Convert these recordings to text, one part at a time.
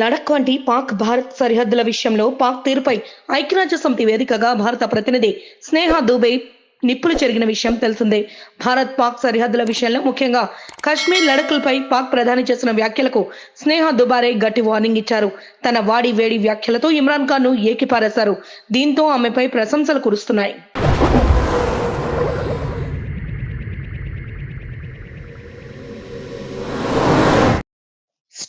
లడక్ వంటి పాక్ భారత్ సరిహద్దుల విషయంలో పాక్ తీరుపై ఐక్యరాజ్య సమితి వేదికగా భారత ప్రతినిధి స్నేహ దూబే నిప్పులు చెరిగిన విషయం తెలిసిందే. భారత్ పాక్ సరిహద్దుల విషయంలో ముఖ్యంగా కశ్మీర్ లడఖ్లపై పాక్ ప్రధాని చేసిన వ్యాఖ్యలకు స్నేహ దుబారే గట్టి వార్నింగ్ ఇచ్చారు. తన వాడి వేడి వ్యాఖ్యలతో ఇమ్రాన్ ఖాన్ను ఏకిపారేశారు. దీంతో ఆమెపై ప్రశంసలు కురుస్తున్నాయి.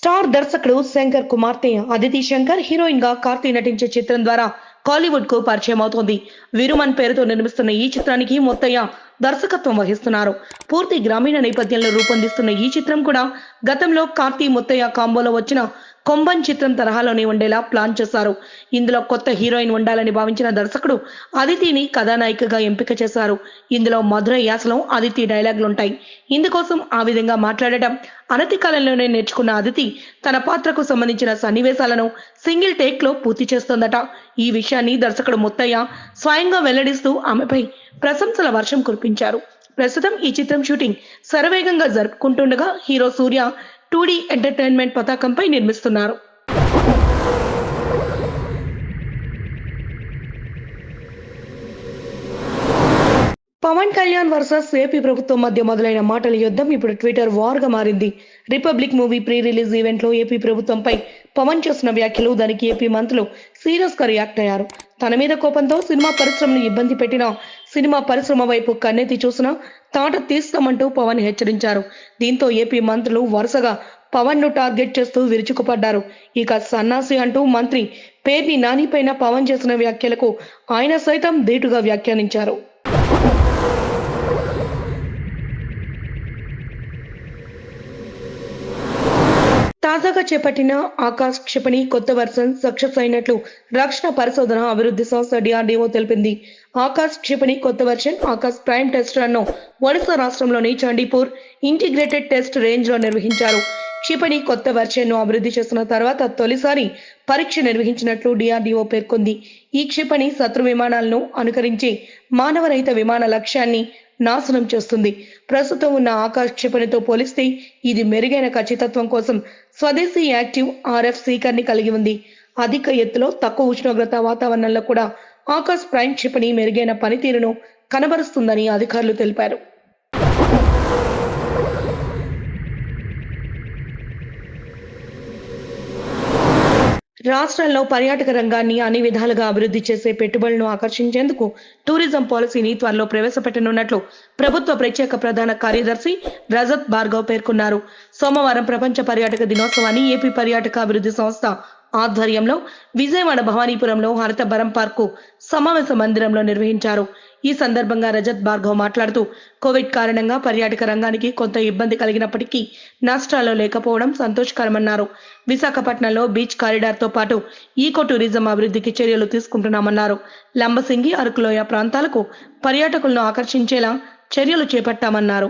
స్టార్ దర్శకుడు శంకర్ కుమార్తె అదితి శంకర్ హీరోయిన్గా కార్తీ నటించే చిత్రం ద్వారా కాలీవుడ్కు పరిచయం అవుతోంది. విరుమన్ పేరుతో నిర్మిస్తున్న ఈ చిత్రానికి మొత్తయ్య దర్శకత్వం వహిస్తున్నారు. పూర్తి గ్రామీణ నేపథ్యంలో రూపొందిస్తున్న ఈ చిత్రం కూడా గతంలో కార్తీ ముత్తయ్య కాంబోలో వచ్చిన కొంబన్ చిత్రం తరహాలోనే ఉండేలా ప్లాన్ చేశారు. ఇందులో కొత్త హీరోయిన్ ఉండాలని భావించిన దర్శకుడు అదితిని కథానాయికగా ఎంపిక చేశారు. ఇందులో మధుర యాసలో అదితి డైలాగులుంటాయి. ఇందుకోసం ఆ విధంగా మాట్లాడటం అనతి కాలంలోనే నేర్చుకున్న అదితి తన పాత్రకు సంబంధించిన సన్నివేశాలను సింగిల్ టేక్లో పూర్తి చేస్తోందట. ఈ విషయాన్ని దర్శకుడు ముత్తయ్య స్వయంగా వెల్లడిస్తూ ఆమెపై ప్రశంసల వర్షం కురిపించారు. ప్రస్తుతం ఈ చిత్రం షూటింగ్ శరవేగంగా జరుపుకుంటుండగా హీరో సూర్య టూ ఎంటర్టైన్మెంట్ పతాకంపై నిర్మిస్తున్నారు. పవన్ కళ్యాణ్ వర్సెస్ ఏపీ ప్రభుత్వం మధ్య మొదలైన మాటల యుద్ధం ఇప్పుడు ట్విట్టర్ వార్గా మారింది. రిపబ్లిక్ మూవీ ప్రీ రిలీజ్ ఈవెంట్లో ఏపీ ప్రభుత్వంపై పవన్ చేసిన వ్యాఖ్యలు దానికి ఏపీ మంత్రులు సీరియస్గా రియాక్ట్ అయ్యారు. తన మీద కోపంతో సినిమా పరిశ్రమను ఇబ్బంది పెట్టిన సినిమా పరిశ్రమ వైపు కన్నెత్తి చూసిన తాట తీస్తామంటూ పవన్ హెచ్చరించారు. దీంతో ఏపీ మంత్రులు వరుసగా పవన్ను టార్గెట్ చేస్తూ విరుచుకుపడ్డారు. ఇక సన్నాసి అంటూ మంత్రి పేర్ని నానిపైన పవన్ చేసిన వ్యాఖ్యలకు ఆయన సైతం ధీటుగా వ్యాఖ్యానించారు. తాజాగా చేపట్టిన ఆకాశ్ క్షిపణి కొత్త వర్షన్ సక్సెస్ అయినట్లు రక్షణ పరిశోధన అభివృద్ధి సంస్థ డిఆర్డీఓ తెలిపింది. ఆకాశ్ క్షిపణి కొత్త వర్షన్ ఆకాశ్ ప్రైమ్ టెస్ట్ రన్ను ఒడిశా రాష్ట్రంలోని చండీపూర్ ఇంటిగ్రేటెడ్ టెస్ట్ రేంజ్లో నిర్వహించారు. క్షిపణి కొత్త వెర్షన్ను అభివృద్ధి చేసిన తర్వాత తొలిసారి పరీక్ష నిర్వహించినట్లు డిఆర్డీఓ పేర్కొంది. ఈ క్షిపణి శత్రు విమానాలను అనుకరించి మానవరహిత విమాన లక్ష్యాన్ని నాశనం చేస్తుంది. ప్రస్తుతం ఉన్న ఆకాశ క్షిపణితో పోలిస్తే ఇది మెరుగైన ఖచ్చితత్వం కోసం స్వదేశీ యాక్టివ్ ఆర్ఎఫ్ సీకర్ని కలిగి ఉంది. అధిక ఎత్తులో తక్కువ ఉష్ణోగ్రత వాతావరణంలో కూడా ఆకాశ్ ప్రైమ్ క్షిపణి మెరుగైన పనితీరును కనబరుస్తుందని అధికారులు తెలిపారు. రాష్ట్రంలో పర్యాటక రంగాన్ని అన్ని విధాలుగా అభివృద్ధి చేసే పెట్టుబడులను ఆకర్షించేందుకు టూరిజం పాలసీని త్వరలో ప్రవేశపెట్టనున్నట్లు ప్రభుత్వ ప్రత్యేక ప్రధాన కార్యదర్శి రజత్ భార్గవ్ పేర్కొన్నారు. సోమవారం ప్రపంచ పర్యాటక దినోత్సవాన్ని ఏపీ పర్యాటక అభివృద్ధి సంస్థ ఆధ్వర్యంలో విజయవాడ భవానీపురంలో హరితబరం పార్కు సమావేశ మందిరంలో నిర్వహించారు. ఈ సందర్భంగా రజత్ భార్గవ్ మాట్లాడుతూ కోవిడ్ కారణంగా పర్యాటక రంగానికి కొంత ఇబ్బంది కలిగినప్పటికీ నష్టాలు లేకపోవడం సంతోషకరమన్నారు. విశాఖపట్నంలో బీచ్ కారిడార్తో పాటు ఈకో టూరిజం అభివృద్ధికి చర్యలు తీసుకుంటున్నామన్నారు. లంబసింగి అరకులోయ ప్రాంతాలకు పర్యాటకులను ఆకర్షించేలా చర్యలు చేపట్టామన్నారు.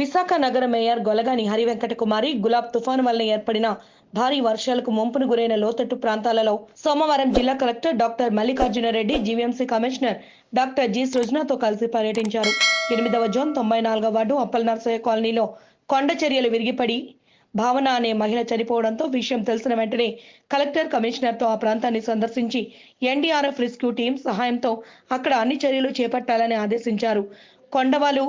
విశాఖ నగర మేయర్ గొలగాని హరివెంకట కుమారి గులాబ్ తుఫాను వల్ల ఏర్పడిన భారీ వర్షాలకు ముంపును గురైన లోతట్టు ప్రాంతాలలో సోమవారం జిల్లా collector doctor Mallikarjuna Reddy GVMC commissioner doctor G. సృజనతో కలిసి పర్యటించారు. ఎనిమిదవ జోన్ తొంభై నాలుగవ వార్డు అప్పల్ నర్సయ్య కాలనీలో కొండ చర్యలు విరిగిపడి భావన అనే మహిళ చనిపోవడంతో విషయం తెలిసిన వెంటనే కలెక్టర్ కమిషనర్తో ఆ ప్రాంతాన్ని సందర్శించి ఎన్డీఆర్ఎఫ్ రెస్క్యూ టీం సహాయంతో అక్కడ అన్ని చర్యలు చేపట్టాలని ఆదేశించారు. కొండవాలు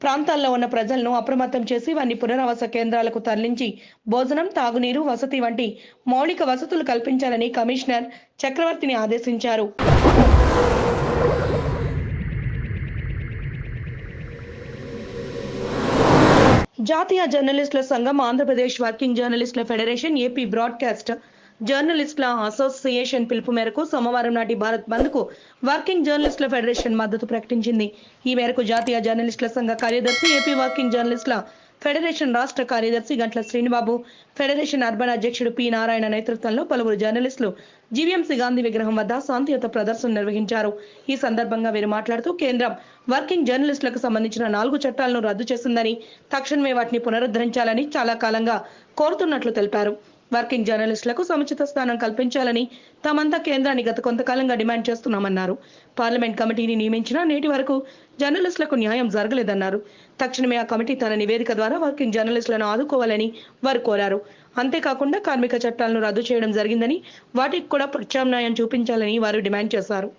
ప్రాంతాల్లో ఉన్న ప్రజలను అప్రమత్తం చేసి వారిని పునరావాస కేంద్రాలకు తరలించి భోజనం తాగునీరు వసతి వంటి మౌలిక వసతులు కల్పించాలని కమిషనర్ చక్రవర్తిని ఆదేశించారు. జాతీయ జర్నలిస్టుల సంఘం ఆంధ్రప్రదేశ్ వర్కింగ్ జర్నలిస్టుల ఫెడరేషన్ ఏపీ బ్రాడ్కాస్ట్ జర్నలిస్టుల అసోసియేషన్ పిలుపు మేరకు సోమవారం నాటి భారత్ బంద్కు వర్కింగ్ జర్నలిస్టుల ఫెడరేషన్ మద్దతు ప్రకటించింది. ఈ మేరకు జాతీయ జర్నలిస్టుల సంఘ కార్యదర్శి ఏపీ వర్కింగ్ జర్నలిస్టుల ఫెడరేషన్ రాష్ట్ర కార్యదర్శి గంట్ల శ్రీనిబాబు ఫెడరేషన్ అర్బన్ అధ్యక్షుడు పి. నారాయణ నేతృత్వంలో పలువురు జర్నలిస్టులు జీవీఎంసీ గాంధీ విగ్రహం వద్ద శాంతియుత ప్రదర్శన నిర్వహించారు. ఈ సందర్భంగా వీరు మాట్లాడుతూ కేంద్రం వర్కింగ్ జర్నలిస్టులకు సంబంధించిన నాలుగు చట్టాలను రద్దు చేసిందని తక్షణమే వాటిని పునరుద్ధరించాలని చాలా కాలంగా కోరుతున్నట్లు తెలిపారు. వర్కింగ్ జర్నలిస్టులకు సముచిత స్థానం కల్పించాలని తామంతా కేంద్రాన్ని గత కొంతకాలంగా డిమాండ్ చేస్తున్నామన్నారు. పార్లమెంట్ కమిటీని నియమించినా నేటి వరకు జర్నలిస్టులకు న్యాయం జరగలేదన్నారు. తక్షణమే ఆ కమిటీ తన నివేదిక ద్వారా వర్కింగ్ జర్నలిస్టులను ఆదుకోవాలని వారు కోరారు. అంతేకాకుండా కార్మిక చట్టాలను రద్దు చేయడం జరిగిందని వాటికి కూడా ప్రత్యామ్నాయం చూపించాలని వారు డిమాండ్ చేశారు.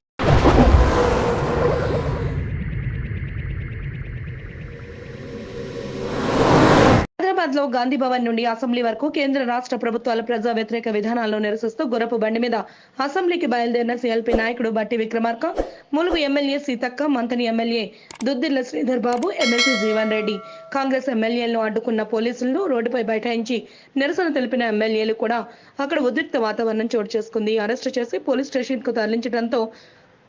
హైదరాబాద్లో గాంధీ భవన్ నుండి అసెంబ్లీ వరకు కేంద్ర రాష్ట్ర ప్రభుత్వాల ప్రజా వ్యతిరేక విధానాలను నిరసిస్తూ గురపు బండి మీద అసెంబ్లీకి బయలుదేరిన సిఎల్పి నాయకుడు Bhatti Vikramarka Mulugu MLA Seethakka Manthani MLA Duddilla Sridhar Babu MLC Jeevan Reddy. Congress ఎమ్మెల్యేలను అడ్డుకున్న పోలీసులను రోడ్డుపై బైఠాయించి నిరసన తెలిపిన ఎమ్మెల్యేలు కూడా అక్కడ ఉద్రిక్త వాతావరణం చోటు చేసుకుంది. అరెస్టు చేసి పోలీస్ స్టేషన్కు తరలించడంతో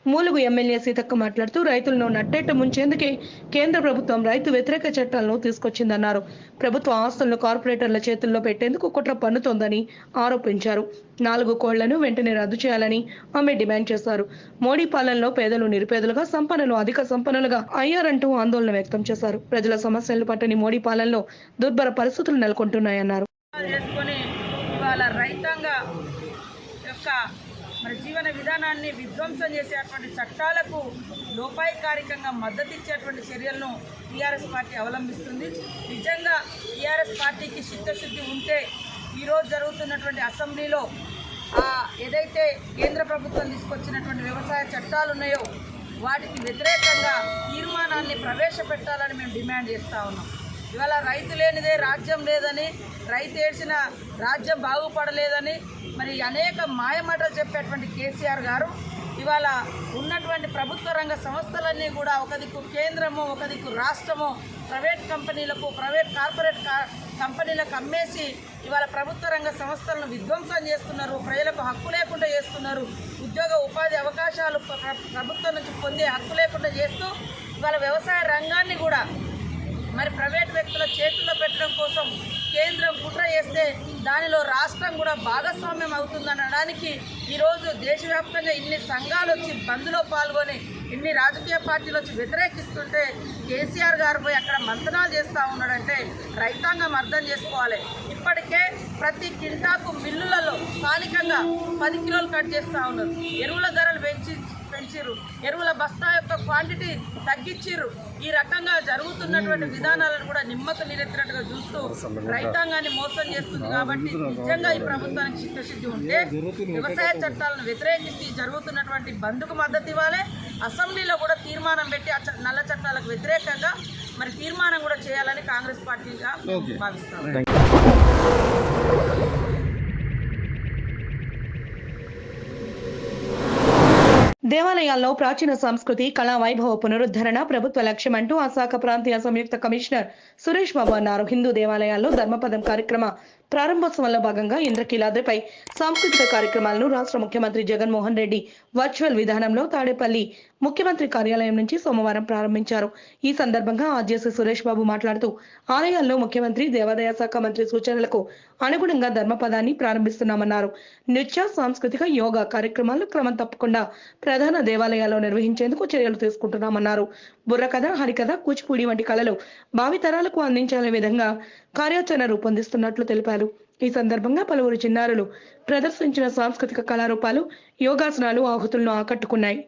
మూలుగు ఎమ్మెల్యే సీతక్క మాట్లాడుతూ రైతులను నట్టేట ముంచేందుకే కేంద్ర ప్రభుత్వం రైతు వ్యతిరేక చట్టాలను తీసుకొచ్చిందన్నారు. ప్రభుత్వ ఆస్తులను కార్పొరేటర్ల చేతుల్లో పెట్టేందుకు కుట్ర పన్నుతోందని ఆరోపించారు. నాలుగు కోళ్ళను వెంటనే రద్దు చేయాలని ఆమె డిమాండ్ చేశారు. మోడీ పాలనలో పేదలు నిరుపేదలుగా సంపన్నులు అధిక సంపన్నులుగా అయ్యారంటూ ఆందోళన వ్యక్తం చేశారు. ప్రజల సమస్యలు పట్టని మోడీ పాలనలో దుర్భర పరిస్థితులు నెలకొంటున్నాయన్నారు. రైతాంగ యొక్క మరి జీవన విధానాన్ని విధ్వంసం చేసేటువంటి చట్టాలకు లోపాయికారికంగా మద్దతు ఇచ్చేటువంటి చర్యలను టీఆర్ఎస్ పార్టీ అవలంబిస్తుంది. నిజంగా టీఆర్ఎస్ పార్టీకి చిత్తశుద్ధి ఉంటే ఈరోజు జరుగుతున్నటువంటి అసెంబ్లీలో ఏదైతే కేంద్ర ప్రభుత్వం తీసుకొచ్చినటువంటి వ్యవసాయ చట్టాలు ఉన్నాయో వాటికి వ్యతిరేకంగా తీర్మానాన్ని ప్రవేశపెట్టాలని మేము డిమాండ్ చేస్తూ ఉన్నాం. ఇవాళ రైతు లేనిదే రాజ్యం లేదని రైతు ఏడ్చిన రాజ్యం బాగుపడలేదని మరి అనేక మాయమాటలు చెప్పేటువంటి కేసీఆర్ గారు ఇవాళ ఉన్నటువంటి ప్రభుత్వ రంగ సంస్థలన్నీ కూడా ఒక దిక్కు కేంద్రము ఒక దిక్కు రాష్ట్రము ప్రైవేట్ కంపెనీలకు ప్రైవేట్ కార్పొరేట్ కంపెనీలకు అమ్మేసి ఇవాళ ప్రభుత్వ రంగ సంస్థలను విధ్వంసం చేస్తున్నారు ప్రజలకు హక్కు లేకుండా చేస్తున్నారు ఉద్యోగ ఉపాధి అవకాశాలు ప్రభుత్వం నుంచి పొందే హక్కు లేకుండా చేస్తూ ఇవాళ వ్యవసాయ రంగాన్ని కూడా మరి ప్రైవేట్ వ్యక్తుల చేతుల్లో పెట్టడం కోసం కేంద్రం కుట్ర చేస్తే దానిలో రాష్ట్రం కూడా భాగస్వామ్యం అవుతుందనడానికి ఈరోజు దేశవ్యాప్తంగా ఇన్ని సంఘాలు వచ్చి బంద్లో పాల్గొని ఇన్ని రాజకీయ పార్టీలు వచ్చి వ్యతిరేకిస్తుంటే కేసీఆర్ గారు పోయి అక్కడ మంతనాలు చేస్తూ ఉన్నాడంటే రైతాంగం అర్థం చేసుకోవాలి. ఇప్పటికే ప్రతి కింటాకు మిల్లులలో స్థానికంగా పది కిలోలు కట్ చేస్తూ ఉన్నారు. ఎరువుల ధరలు పెంచి పెంచిర్రు ఎరువుల బస్తా యొక్క క్వాంటిటీ తగ్గించిర్రు. ఈ రకంగా జరుగుతున్నటువంటి విధానాలను కూడా నిమ్మకు నీరెత్తినట్టుగా చూస్తూ రైతాంగాన్ని మోసం చేస్తుంది కాబట్టి నిజంగా ఈ ప్రభుత్వానికి చిత్తశుద్ధి ఉంటే వ్యవసాయ చట్టాలను వ్యతిరేకిస్తూ ఈ జరుగుతున్నటువంటి బంద్కు మద్దతు ఇవ్వాలి. అసెంబ్లీలో కూడా తీర్మానం పెట్టి ఆ నల్ల చట్టాలకు వ్యతిరేకంగా మరి తీర్మానం కూడా చేయాలని కాంగ్రెస్ పార్టీగా భావిస్తాం. దేవాలయాల్లో ప్రాచీన సంస్కృతి కళా వైభవ పునరుద్ధరణ ప్రభుత్వ లక్ష్యమంటూ ఆ శాఖ ప్రాంతీయ సంయుక్త కమిషనర్ సురేష్ బాబు అన్నారు. హిందూ దేవాలయాల్లో ధర్మపదం కార్యక్రమ ప్రారంభోత్సవంలో భాగంగా ఇంద్రకీలాద్రిపై సాంస్కృతిక కార్యక్రమాలను రాష్ట్ర ముఖ్యమంత్రి జగన్మోహన్ రెడ్డి వర్చువల్ విధానంలో తాడేపల్లి ముఖ్యమంత్రి కార్యాలయం నుంచి సోమవారం ప్రారంభించారు. ఈ సందర్భంగా ఆర్జేసీ సురేష్ బాబు మాట్లాడుతూ ఆలయాల్లో ముఖ్యమంత్రి దేవాదాయ శాఖ మంత్రి సూచనలకు అనుగుణంగా ధర్మపదాన్ని ప్రారంభిస్తున్నామన్నారు. నృత్య సాంస్కృతిక యోగా కార్యక్రమాలు క్రమం తప్పకుండా ప్రధాన దేవాలయాల్లో నిర్వహించేందుకు చర్యలు తీసుకుంటున్నామన్నారు. బుర్రకథ హరికథ కూచిపూడి వంటి కళలు భావితరాలకు అందించాలనే విధంగా కార్యాచరణ రూపొందిస్తున్నట్లు తెలిపారు. ఈ సందర్భంగా పలువురు చిన్నారులు ప్రదర్శించిన సాంస్కృతిక కళారూపాలు యోగాసనాలు ఆహుతులను ఆకట్టుకున్నాయి.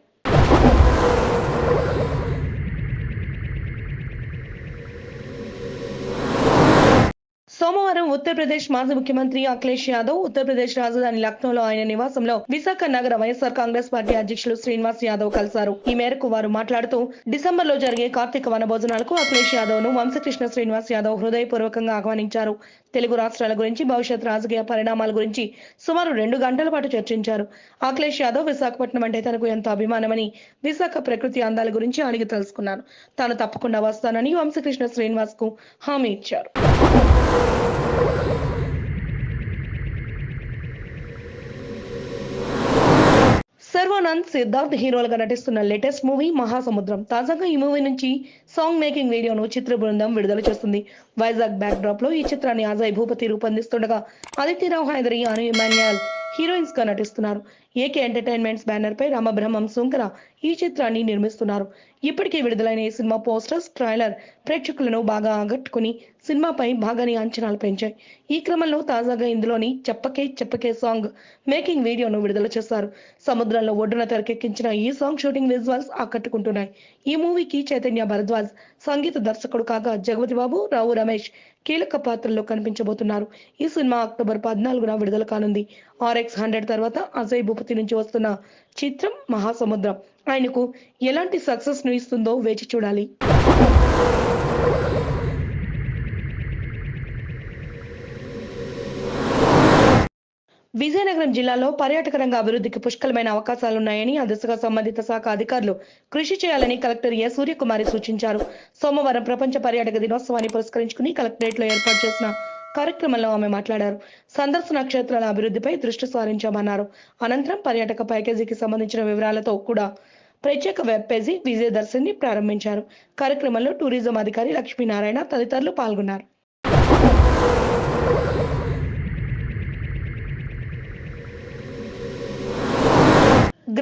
సోమవారం ఉత్తరప్రదేశ్ మాజీ ముఖ్యమంత్రి అఖిలేష్ యాదవ్ ఉత్తరప్రదేశ్ రాజధాని లక్నోలో ఆయన నివాసంలో విశాఖ నగర వైఎస్ఆర్ కాంగ్రెస్ పార్టీ అధ్యక్షులు శ్రీనివాస్ యాదవ్ కలిశారు. ఈ మేరకు వారు మాట్లాడుతూ డిసెంబర్లో జరిగే కార్తీక వనభోజనాలకు అఖిలేష్ యాదవ్ను వంశకృష్ణ శ్రీనివాస్ యాదవ్ హృదయపూర్వకంగా ఆహ్వానించారు. తెలుగు రాష్ట్రాల గురించి భవిష్యత్ రాజకీయ పరిణామాల గురించి సుమారు రెండు గంటల పాటు చర్చించారు. అఖిలేష్ యాదవ్ విశాఖపట్నం అంటే తనకు ఎంతో అభిమానమని విశాఖ ప్రకృతి అందాల గురించి అడిగి తెలుసుకున్నాను తాను తప్పకుండా వస్తానని వంశకృష్ణ శ్రీనివాస్కు హామీ ఇచ్చారు. సర్వానంద్ సిద్ధార్థ్ హీరోలుగా నటిస్తున్న లేటెస్ట్ మూవీ మహాసముద్రం. తాజాగా ఈ మూవీ నుంచి సాంగ్ మేకింగ్ వీడియోను చిత్ర బృందం విడుదల చేస్తుంది. వైజాగ్ బ్యాక్ డ్రాప్లో ఈ చిత్రాన్ని అజయ్ భూపతి రూపొందిస్తుండగా ఆదిత్యరావు హైదరి అను ఇమాన్యుయల్ హీరోయిన్స్గా నటిస్తున్నారు. ఏకే ఎంటర్టైన్మెంట్స్ బ్యానర్ పై రామబ్రహ్మం సుంకర ఈ చిత్రాన్ని నిర్మిస్తున్నారు. ఇప్పటికే విడుదలైన ఈ సినిమా పోస్టర్స్ ట్రైలర్ ప్రేక్షకులను బాగా ఆకట్టుకుని సినిమాపై బాగానే అంచనాలు పెంచాయి. ఈ క్రమంలో తాజాగా ఇందులోని చెప్పకే చెప్పకే సాంగ్ మేకింగ్ వీడియోను విడుదల చేశారు. సముద్రంలో ఒడ్డున తెరకెక్కించిన ఈ సాంగ్ షూటింగ్ విజువల్స్ ఆకట్టుకుంటున్నాయి. ఈ మూవీకి చైతన్య భరద్వాజ్ సంగీత దర్శకుడు కాగా జగపతి బాబు రావు రమేష్ కీలక పాత్రల్లో కనిపించబోతున్నారు. ఈ సినిమా అక్టోబర్ పద్నాలుగున విడుదల కానుంది. ఆర్ఎక్స్ హండ్రెడ్ తర్వాత అజయ్ భూపతి నుంచి వస్తున్న చిత్రం మహాసముద్రం. ఆయనకు ఎలాంటి సక్సెస్ను ఇస్తుందో వేచి చూడాలి. విజయనగరం జిల్లాలో పర్యాటక రంగ అభివృద్ధికి పుష్కలమైన అవకాశాలున్నాయని ఆ దిశగా సంబంధిత శాఖ అధికారులు కృషి చేయాలని కలెక్టర్ ఏ సూర్యకుమారి సూచించారు. సోమవారం ప్రపంచ పర్యాటక దినోత్సవాన్ని పురస్కరించుకుని కలెక్టరేట్లో ఏర్పాటు చేసిన కార్యక్రమంలో ఆమె మాట్లాడారు. సందర్శన క్షేత్రాల అభివృద్ధిపై దృష్టి సారించామన్నారు. అనంతరం పర్యాటక ప్యాకేజీకి సంబంధించిన వివరాలతో కూడా ప్రత్యేక వెబ్ పేజీ విజయ దర్శన్ని ప్రారంభించారు. కార్యక్రమంలో టూరిజం అధికారి లక్ష్మీనారాయణ తదితరులు పాల్గొన్నారు.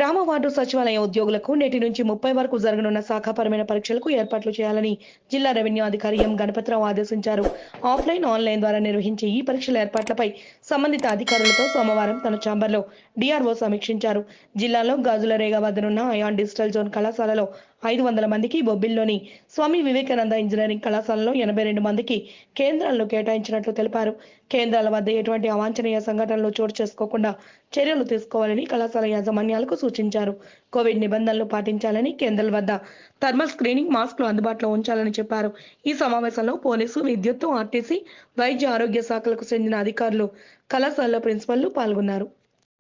గ్రామ వార్డు సచివాలయ ఉద్యోగులకు నేటి నుంచి ముప్పై వరకు జరగనున్న శాఖాపరమైన పరీక్షలకు ఏర్పాట్లు చేయాలని జిల్లా రెవెన్యూ అధికారి ఎం గణపతిరావు ఆదేశించారు. ఆఫ్లైన్ ఆన్లైన్ ద్వారా నిర్వహించే ఈ పరీక్షల ఏర్పాట్లపై సంబంధిత అధికారులతో సోమవారం తన ఛాంబర్లో డిఆర్ఓ సమీక్షించారు. జిల్లాలో గాజుల రేగ వద్దనున్న అయాన్ డిజిటల్ జోన్ కళాశాలలో ఐదు వందల మందికి బొబ్బిల్లోని స్వామి వివేకానంద ఇంజనీరింగ్ కళాశాలలో ఎనభై రెండు మందికి కేంద్రాలను కేటాయించినట్లు తెలిపారు. కేంద్రాల వద్ద ఎటువంటి అవాంఛనీయ సంఘటనలు చోటు చేసుకోకుండా చర్యలు తీసుకోవాలని కళాశాల యాజమాన్యాలకు సూచించారు. కోవిడ్ నిబంధనలు పాటించాలని కేంద్రాల వద్ద థర్మల్ స్క్రీనింగ్ మాస్క్లు అందుబాటులో ఉంచాలని చెప్పారు. ఈ సమావేశంలో పోలీసు విద్యుత్తు ఆర్టీసీ వైద్య ఆరోగ్య శాఖలకు చెందిన అధికారులు కళాశాల ప్రిన్సిపల్లు పాల్గొన్నారు.